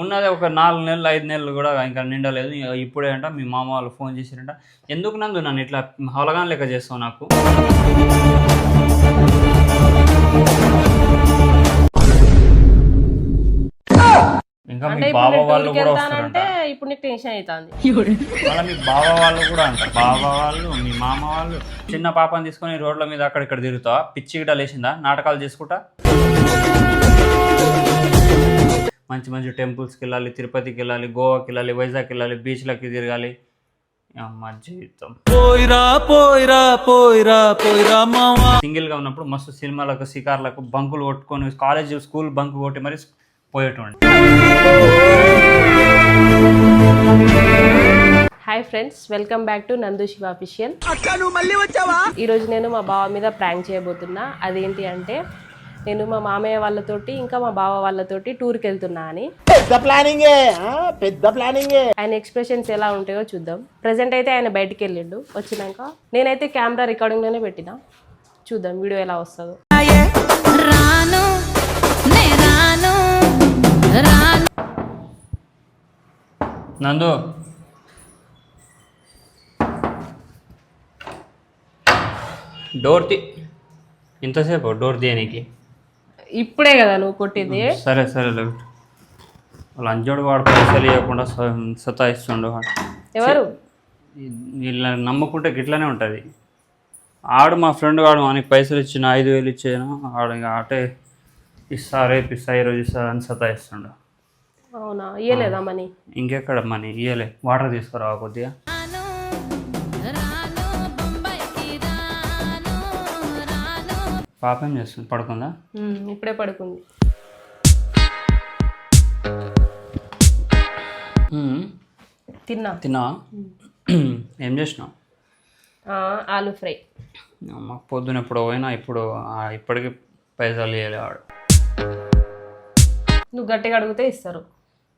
ఉన్నది ఒక నాలుగు నెలలు ఐదు నెలలు కూడా ఇంకా నిండలేదు. ఇప్పుడే అంట మీ మామ వాళ్ళు ఫోన్ చేసిరంట. ఎందుకు నందు నన్ను ఇట్లా హొలగాన్ లెక్క చేస్తావు నాకు? ఇంకా మీ బావ వాళ్ళు కూడా వస్తారంట. ఇప్పుడు నీకు టెన్షన్ అవుతుంది మళ్ళీ మీ బావ వాళ్ళు కూడా అంట. బావ వాళ్ళు మీ మామ వాళ్ళు చిన్న పాపని తీసుకొని రోడ్ల మీద అక్కడ ఇక్కడ తిరుగుతావా? పిచ్చి గిట్ట లేచిందా? నాటకాలు చేసుకుంటా? మంచి మంచి టెంపుల్స్కి వెళ్ళాలి తిరుపతికి వెళ్ళాలి గోవాకి వెళ్ళాలి వైజాగ్కి వెళ్ళాలి బీచ్లకి తిరగాలి. అమ్మ జీవితం. పోయిరా పోయిరా పోయిరా పోయిరా మావా. సింగిల్గా ఉన్నప్పుడు మస్తు సినిమాలకు షికార్లకు బంకులు కొట్టుకొని కాలేజ్ స్కూల్ బంక్ కొట్టి మరి పోయేటోండి hi friends welcome back to Nandu Shiva official ఈ రోజు నేను మా బావ మీద ప్రాంక్ చేయబోతున్నా. అదేంటి అంటే నేను మా మామయ్య వాళ్ళతోటి ఇంకా మా బావ వాళ్ళతోటి టూర్కి వెళ్తున్నా అని. పెద్ద ప్లానింగే పెద్ద ప్లానింగే. ఆయన ఎక్స్ప్రెషన్స్ ఎలా ఉంటాయో చూద్దాం. ప్రజెంట్ అయితే ఆయన బయటికి వెళ్ళిండు. వచ్చినాక నేనైతే కెమెరా రికార్డింగ్లోనే పెట్టిన. చూద్దాం వీడియో ఎలా వస్తుందో. రాను నే రాను రాను. నందు. డోర్ తీ ఇంతసేపు డోర్ తీయనికి. ఇప్పుడే కదా నువ్వు కొట్టింది. సరే సరే అంజోడు వాడు పైసలు ఇవ్వకుండా సతాయిస్తుండు. ఎవరు? వీళ్ళ నమ్ముకుంటే గిట్లనే ఉంటుంది. ఆడు మా ఫ్రెండ్ వాడు మనకి పైసలు ఇచ్చిన ఐదు వేలు ఇచ్చాను? ఆడు ఇంకా అటే ఇస్తా రేపు ఇస్తా ఈరోజు ఇస్తా అని సతాయిస్తుండు. అవునా? ఇయ్యలేదా మనీ? ఇంకెక్కడ మనీ? ఇయ్యలే. వాటర్ తీసుకురావా కొద్దిగా? పాప ఏం చేస్తుంది. పడుకుందా? ఇప్పుడే పడుకుంది. తిన్నా. తిన్నావా? ఏం చేసినావు? ఆ, ఆలూ ఫ్రై. మాకు పొద్దున ఎప్పుడు పోయినా ఇప్పుడు ఇప్పటికి పైసలు ఇవ్వలే వాడు. నువ్వు గట్టిగా అడిగితే ఇస్తారు.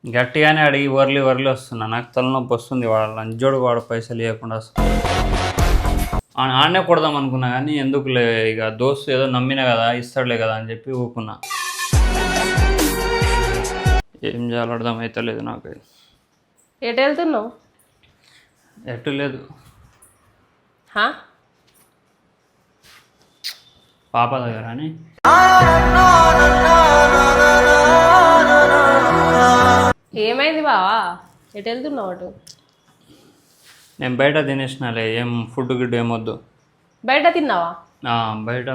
గట్టిగానే అడిగి వర్లి వర్లి వస్తున్నా. నాకు తలనొప్పి వస్తుంది వాడు లంజోడు వాడు పైసలు ఇవ్వకుండా ఆడనే కొడదాం అనుకున్నా కానీ ఎందుకులే ఇక దోస్తు ఏదో నమ్మినా కదా ఇస్తాడులే కదా అని చెప్పి ఊకున్నా ఏం చేయాలో అర్థం అవుతలేదు నాకు. ఎటు వెళ్తున్నావు? ఎట్టు లేదు? పాప దగ్గర అని. ఏమైంది బావా? ఎటు వెళ్తున్నావు అటు? నేను బయట తినేసినాలే ఏం ఫుడ్ గిడ్డు ఏమొద్దు బయట తిన్నావా? ఆ, బయట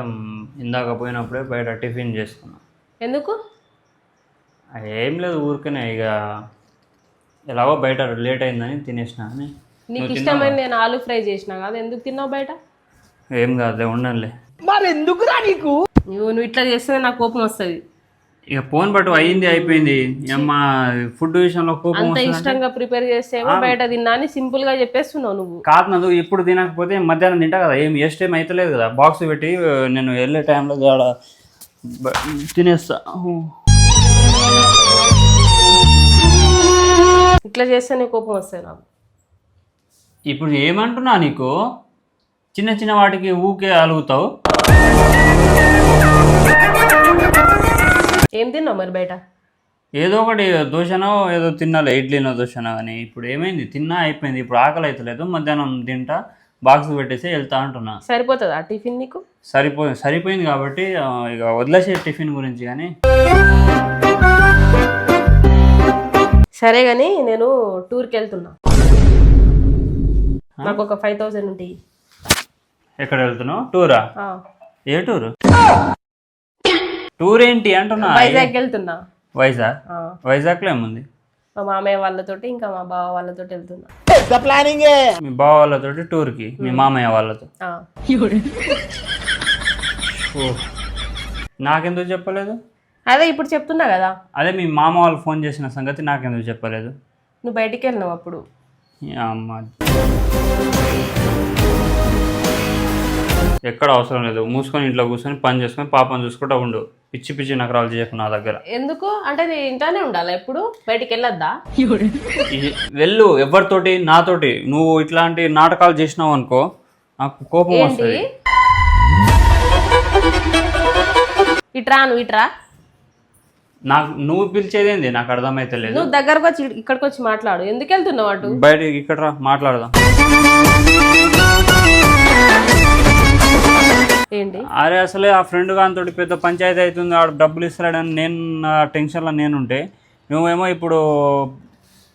ఇందాక పోయినప్పుడే బయట టిఫిన్ చేసుకున్నా. ఎందుకు? ఏం లేదు ఊరికనే ఇక ఎలాగో బయట లేట్ అయిందని తినేసిన అని. నీకు ఇష్టమైన నేను ఆలూ ఫ్రై చేసిన కదా ఎందుకు తిన్నావు బయట? ఏం కాదులే ఉండంలే. మరి ఎందుకురా నీకు? నువ్వు నువ్వు ఇట్లా చేస్తే నాకు కోపం వస్తుంది. ఇక ఫోన్ పట్టు అయింది అయిపోయింది. అమ్మ ఫుడ్ విషయంలో కోపం అంత వస్తుందంటే ఇష్టంగా ప్రిపేర్ చేస్తేమో బయట తిన్నా అని సింపుల్గా చెప్పేస్తున్నావు నువ్వు. కాదు నదు ఇప్పుడు తినకపోతే మధ్యాహ్నం తింటా కదా. ఏం వేస్ట్ ఏం అవుతలేదు కదా. బాక్స్ పెట్టి నేను వెళ్ళే టైంలో తినేస్తా. ఇట్లా చేస్తేనే కోపం వస్తుంది నాకు. ఇప్పుడు ఏమంటున్నా నీకు? చిన్న చిన్న వాటికి ఊకే అలుగుతావు. ఏం తిన్నావు మరి బయట? ఏదో ఒకటి దోశనో ఏదో తినాలి ఇడ్లీనో దోశనో కానీ ఇప్పుడు ఏమైంది? తిన్నా అయిపోయింది. ఇప్పుడు ఆకలి అవుతలేదు మధ్యాహ్నం తింటా బాక్స్ పెట్టేసి వెళ్తా అంటున్నా. సరిపోతుంది ఆ టిఫిన్ నీకు? సరిపోయి సరిపోయింది కాబట్టి ఇక వదిలేసే టిఫిన్ గురించి కానీ. సరే కానీ నేను టూర్కి వెళ్తున్నా. నాకు ఒక ఫైవ్ థౌసండ్ ఉంటాయి ఎక్కడ వెళ్తున్నావు? టూరా? ఆ, ఏ టూరు? టూర్ ఏంటి అంటున్నా? వైజాగ్ వెళ్తున్నా. వైజాగ్ ఆ, వైజాగ్లో ఏముంది? మా మామయ్య వాళ్ళతోటి ఇంకా మా బావ వాళ్ళతోటి వెళ్తున్నా. పెద్ద ప్లానింగే మీ బావ వాళ్ళతోటి టూర్కి మీ మామయ్య వాళ్ళతో. నాకెందుకు చెప్పలేదు? అదే ఇప్పుడు చెప్తున్నా కదా. అదే మీ మామ వాళ్ళు ఫోన్ చేసిన సంగతి నాకెందుకు చెప్పలేదు? నువ్వు బయటికి వెళ్ళినావు అప్పుడు. ఎక్కడ అవసరం లేదు. మూసుకొని ఇంట్లో కూర్చొని పని చేసుకొని పాపని చూసుకుంటా ఉండు. పిచ్చి పిచ్చి నకరాలు చేయకు నా దగ్గర. ఎందుకు? అంటే నేను ఇంట్లోనే ఉండాలా ఎప్పుడు? బయటికి వెళ్ళొద్దా? వెళ్ళు ఎవరితోటి? నాతోటి. నువ్వు ఇట్లాంటి నాటకాలు చేసినావు అనుకో నాకు కోపం ఏంటి? వస్తుంది. ఇట్రా నువ్వు ఇట్రా. నాకు నువ్వు పిలిచేదేంది? నాకు అర్థమైతే లేదు. నువ్వు దగ్గరకు వచ్చి ఇక్కడికి వచ్చి మాట్లాడు. ఎందుకు వెళ్తున్నావు అటు? బయట ఇక్కడ రా మాట్లాడదాం. ఏంటి? అరే అసలే ఆ ఫ్రెండ్ గానితో పెద్ద పంచాయతీ అవుతుంది ఆడు డబ్బులు ఇస్తాడని నేను నా టెన్షన్లో నేనుంటే నువ్వేమో ఇప్పుడు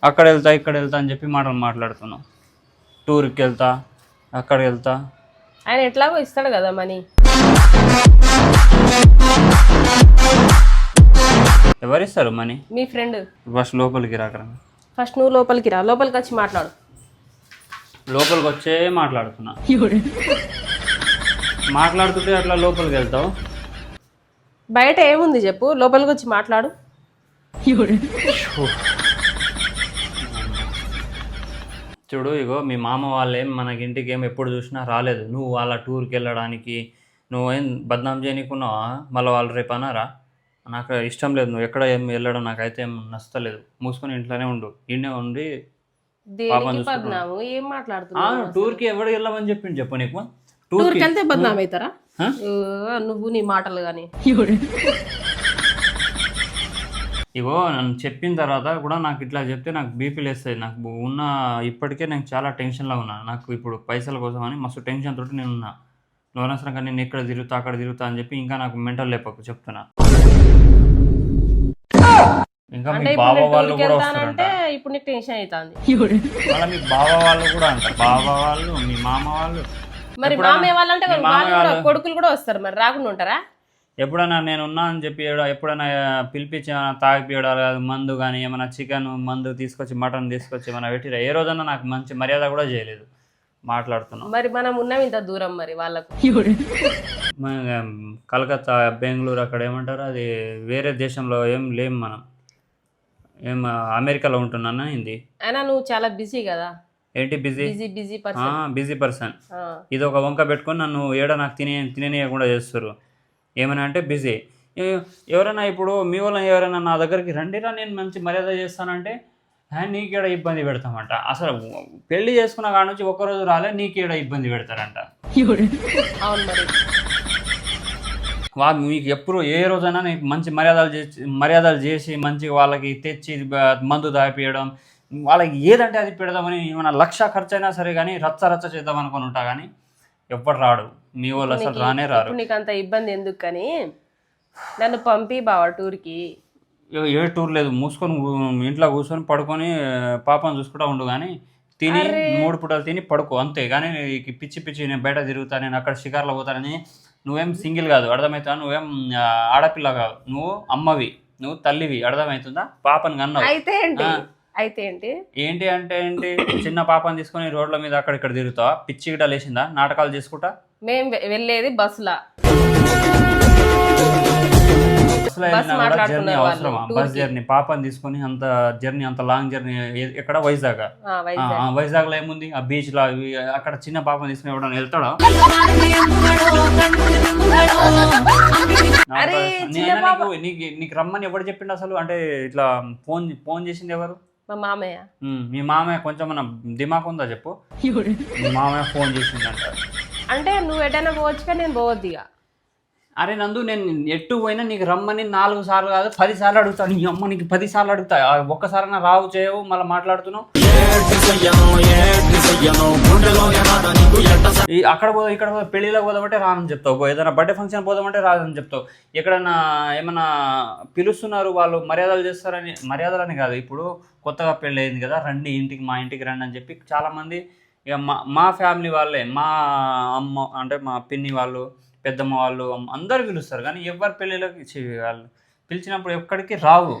అక్కడ వెళ్తా ఇక్కడ వెళ్తా అని చెప్పి మాటలు మాట్లాడుతున్నావు. టూర్కి వెళ్తా అక్కడికి వెళ్తా. ఆయన ఎట్లాగో ఇస్తాడు కదా మనీ. ఎవరిస్తారు మనీ? మీ ఫ్రెండ్ ఫస్ట్ లోపలికి రాకరా ఫస్ట్ నువ్వు లోపలికి రా. లోపలికి వచ్చి మాట్లాడు. లోపలికి వచ్చే మాట్లాడుతున్నా. మాట్లాడుతుంటే అట్లా లోపలికి వెళ్తావు? బయట ఏముంది చెప్పు? లోపలికి వచ్చి మాట్లాడు. చూడు ఇగో మీ మామ వాళ్ళేం మనకి ఇంటికి ఏం ఎప్పుడు చూసినా రాలేదు. నువ్వు వాళ్ళ టూర్కి వెళ్ళడానికి నువ్వేం బద్నాం చేయనీకున్నావా? మళ్ళీ వాళ్ళు రేపు అన్నారా? నాకు ఇష్టం లేదు. నువ్వు ఎక్కడ ఏం వెళ్ళడం నాకైతే ఏం నచ్చలేదు. మూసుకొని ఇంట్లోనే ఉండు. ఇండే ఉండి ఏం మాట్లాడుతున్నావు? టూర్కి ఎవడు వెళ్ళమని చెప్పింది చెప్పు నీకు. టూర్కి. వెళ్తే బద్నాం అవుతారా నువ్వు నీ మాటలు కానీ ఇగో నన్ను చెప్పిన తర్వాత కూడా నాకు ఇట్లా చెప్తే నాకు బీపీ లేస్తుంది. నాకు ఉన్న ఇప్పటికే నేను చాలా టెన్షన్లో ఉన్నా. నాకు ఇప్పుడు పైసల కోసం అని మస్తు టెన్షన్ తోటి నేను ఉన్నా. నువ్వు అనవసరంగా నేను ఇక్కడ తిరుగుతా అక్కడ తిరుగుతా అని చెప్పి ఇంకా నాకు మెంటల్ లేపకు చెప్తున్నా. ఇంకా అంటే మీ నేను వాళ్ళు కూడా వస్తారంట. ఇప్పుడు నీకు టెన్షన్ అవుతుంది మళ్ళీ మీ బావ వాళ్ళు కూడా అంటారు బావ వాళ్ళు మీ మామ వాళ్ళు. మరి మామయ్య వాళ్ళంటే మీ వాళ్ళు మామయ్య కూడా వాళ్ళు- కొడుకులు కూడా వస్తారు మరి రాకుండా ఉంటారా? ఎప్పుడైనా నేను ఉన్నా అని చెప్పి ఎప్పుడైనా పిలిపించి ఏమైనా తాగిపియడాలు కాదు మందు కానీ ఏమైనా చికెన్ మందు తీసుకొచ్చి మటన్ తీసుకొచ్చి ఏమైనా పెట్టిరా? ఏ రోజన్నా నాకు మంచి మర్యాద కూడా చేయలేదు మాట్లాడుతున్నాం. మరి మనం ఉన్నాం ఇంత దూరం మరి వాళ్ళకు. కలకత్తా బెంగళూరు అక్కడ ఏమంటారు? అది వేరే దేశంలో ఏం లేం మనం. ఏం అమెరికాలో ఉంటున్నానా ఇది అయినా నువ్వు చాలా బిజీ కదా. ఏంటి బిజీ? Busy busy person. ఇది ఒక వంక పెట్టుకొని నన్ను ఏడ నాకు తినే తిననీయకుండా చేస్తారు ఏమైనా అంటే బిజీ. ఎవరైనా ఇప్పుడు మీ వాళ్ళ ఎవరైనా నా దగ్గరికి రండిరా నేను మంచి మర్యాద చేస్తానంటే "హా, నీకేడ ఇబ్బంది పెడతామంట. అసలు పెళ్ళి చేసుకున్న కాడ నుంచి ఒక్కరోజు రాలే నీకేడ ఇబ్బంది పెడతారంట. అవును మరి. వా మీకు ఎప్పుడు ఏ రోజైనా నీకు మంచి మర్యాదలు చేసి మర్యాదలు చేసి మంచిగా వాళ్ళకి తెచ్చి మందు దాపియడం వాళ్ళకి ఏదంటే అది పెడదామని ఏమైనా లక్ష ఖర్చు అయినా సరే కానీ రచ్చ రచ్చ చేద్దాం అనుకొని ఉంటా కానీ ఎవ్వరు రాడు. మీ వాళ్ళు అసలు రానే రారు. ఇప్పుడు నీకు అంత ఇబ్బంది ఎందుకు కానీ నన్ను పంపి బావా టూర్కి. ఏ- టూర్ లేదు. మూసుకొని ఇంట్లో కూర్చొని పడుకొని పాపం చూసుకుంటా ఉండు కానీ తిని మూడు పూటలు తిని పడుకో. అంతే. కానీ పిచ్చి పిచ్చి నేను బయట తిరుగుతా నేను అక్కడ షికార్లో పోతానని నువ్వేం సింగిల్ కాదు. అర్థమవుతా నువ్వేం ఆడపిల్ల కాదు. నువ్వు అమ్మవి. నువ్వు తల్లివి. అర్థమవుతుందా పాపని కన్నావు. అయితే. అయితే ఏంటి? ఏంటి అంటే ఏంటి? చిన్న పాపని తీసుకొని రోడ్ల మీద అక్కడ ఇక్కడ తిరుగుతావా? పిచ్చి గిట్ట లేచిందా నాటకాలు చేసుకుంటా? మేము వెళ్ళేది బస్సులా. బస్సులో బస్ వెళ్ళినా కూడా జర్నీ అవసరమా. బస్ పాపని తీసుకొని అంత జర్నీ అంత లాంగ్ జర్నీ ఎక్కడ? వైజాగ్ ఆ, వైజాగ్. వైజాగ్లో ఏముంది? ఆ బీచ్లో అక్కడ చిన్న పాపని తీసుకుని ఎవడన్నా వెళ్తాడా? అరే, చిన్న పాప- నీకు నీకు నీకు రమ్మని ఎవడు చెప్పిండు అసలు? అంటే ఇట్లా ఫోన్ ఫోన్ చేసింది ఎవరు? మా మామయ్య. మీ మామయ్య కొంచెం మన దిమాక్ ఉందా చెప్పు? మీ మామయ్య ఫోన్ చేసిందంట. అంటే నువ్వు ఎటైనా పోవచ్చు నేను పోవద్దు ఇక. అరే నందు నేను ఎట్టు పోయినా నీకు రమ్మని నాలుగు సార్లు కాదు పది సార్లు అడుగుతాను. నీ అమ్మ నీకు పది సార్లు అడుగుతా. ఒక్కసారైనా రావు చేయవు మళ్ళీ మాట్లాడుతున్నావు. ఈ అక్కడ పోదాం ఇక్కడ పోదాం పెళ్ళిలోకి పోదామంటే రానని చెప్తావు. ఏదైనా బర్త్డే ఫంక్షన్ పోదామంటే రాదని చెప్తావు. ఎక్కడన్నా ఏమన్నా పిలుస్తున్నారు వాళ్ళు మర్యాదలు చేస్తారని? మర్యాదలని కాదు ఇప్పుడు కొత్తగా పెళ్ళి అయింది కదా రండి ఇంటికి మా ఇంటికి రండి అని చెప్పి చాలామంది ఇక మా మా ఫ్యామిలీ వాళ్ళే మా అమ్మ అంటే మా పిన్ని వాళ్ళు పెద్దమ్మ వాళ్ళు అందరు పిలుస్తారు. కానీ ఎవరి పెళ్ళిళ్ళకి వాళ్ళు పిలిచినప్పుడు ఎక్కడికి రావు.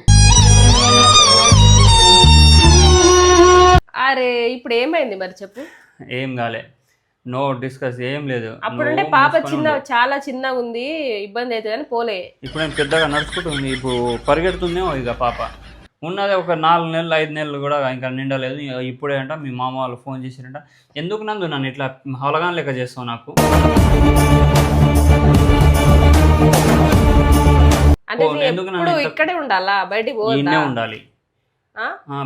అరే ఇప్పుడు ఏమైంది మరి చెప్పు? ఏం కాలే. నో డిస్కస్ ఏం లేదు. అప్పుడంటే పాప చిన్న. చాలా చిన్నగా ఉంది ఇబ్బంది అవుతుంది అని పోలే. ఇప్పుడు నేను పెద్దగా నడుచుకుంటుంది ఇప్పుడు పరిగెడుతుందేమో ఇక పాప. ఉన్నదే ఒక నాలుగు నెలలు ఐదు నెలలు కూడా ఇంకా నిండలేదు. ఇప్పుడే అంట మీ మామ వాళ్ళు ఫోన్ చేసిరంట ఎందుకు నందు నన్ను ఇట్లా హొలగాన్ లెక్క చేస్తావు నాకు? ఎందుకు ఇక్కడే ఉండాలా? బయటికి ఉండాలి.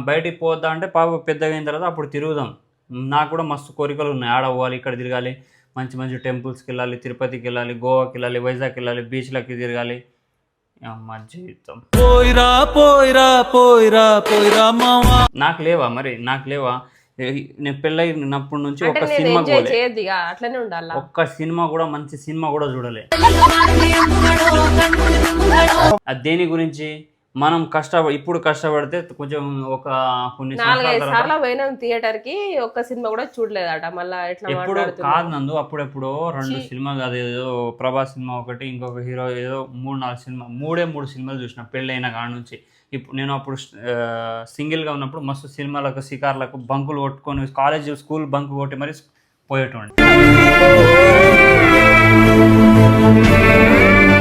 బయటికి పోద్దా అంటే పాప పెద్దగా అయిన తర్వాత అప్పుడు తిరుగుదాం. నాకు కూడా మస్తు కోరికలు ఉన్నాయి. ఆడ పోవాలి ఇక్కడ తిరగాలి మంచి మంచి టెంపుల్స్కి వెళ్ళాలి తిరుపతికి వెళ్ళాలి గోవాకి వెళ్ళాలి వైజాగ్కి వెళ్ళాలి బీచ్లకి తిరగాలి. అమ్మ జీవితం. పోయిరా పోయిరా పోయిరా పోయిరా మావా. నాకు లేవా మరి? నాకు లేవా? నేను పెళ్ళైనప్పటి నుంచి ఒక సినిమా అట్లనే ఉండాలా? ఒక్క సినిమా కూడా మంచి సినిమా కూడా చూడలే. దేని గురించి? మనం కష్ట ఇప్పుడు కష్టపడితే కొంచెం ఒక కొన్ని సార్లు పోయినాం థియేటర్కి ఒక్క సినిమా కూడా చూడలేదట. మళ్ళా ఎట్లా ఎప్పుడు కాదు నందు అప్పుడెప్పుడు రెండు సినిమా కాదు ఏదో ప్రభాస్ సినిమా ఒకటి ఇంకొక హీరో ఏదో మూడు నాలుగు సినిమా మూడే మూడు సినిమాలు చూసిన పెళ్ళైన కాడ నుంచి. ఇప్పుడు నేను అప్పుడు సింగిల్గా ఉన్నప్పుడు మస్తు సినిమాలకు షికార్లకు బంకులు కొట్టుకొని కాలేజ్ స్కూల్ బంక్ కొట్టి మరి పోయేటోండి